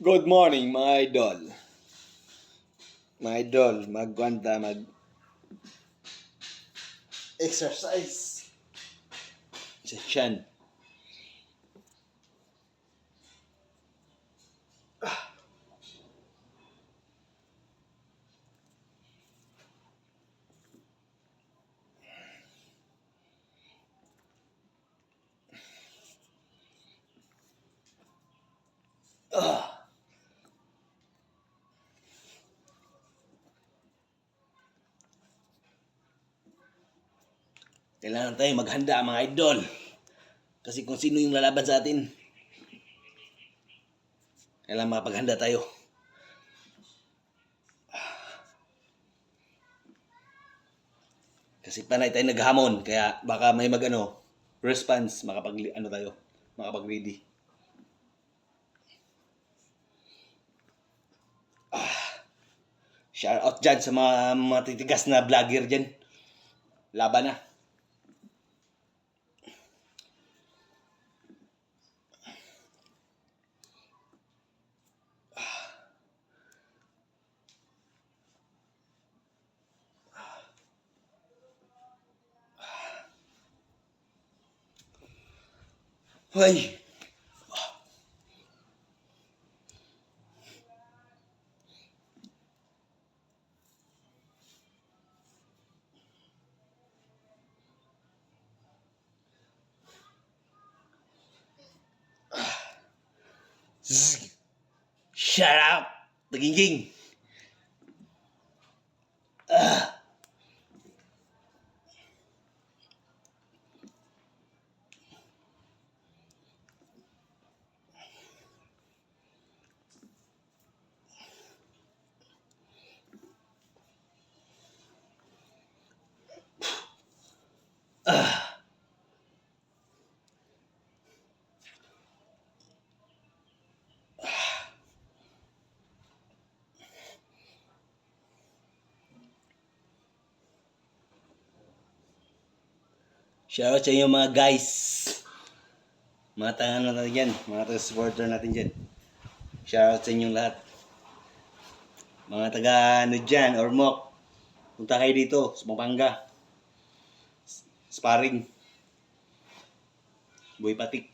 Good morning, mga idol. Mga idol, magkwanta, mag... Exercise. Sa tiyan. Kailangan tayo maghanda, mga idol. Kasi kung sino yung lalaban sa atin, kailangan makapaghanda tayo. Kasi panay tayo naghamon, kaya baka may magano response, makapag ano tayo, makapag ready. Shout out dyan sa mga matitigas na vlogger dyan. Laban na. Ôi. Shut up, the king king. Shoutout sa inyo mga guys. Mga taga ano natin dyan. Mga supporter natin dyan. Shoutout sa inyong lahat. Mga taga ano dyan, Ormoc. Punta kayo dito, sa Pampanga. Sparring. Boy Patik.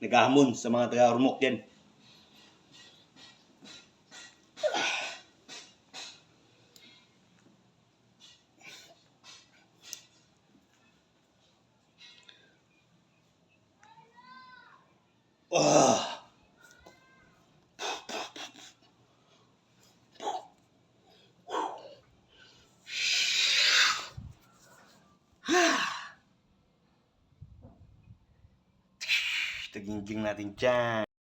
Naghahamon sa mga taga Ormoc dyan. Ah. Tagingging natin dyan.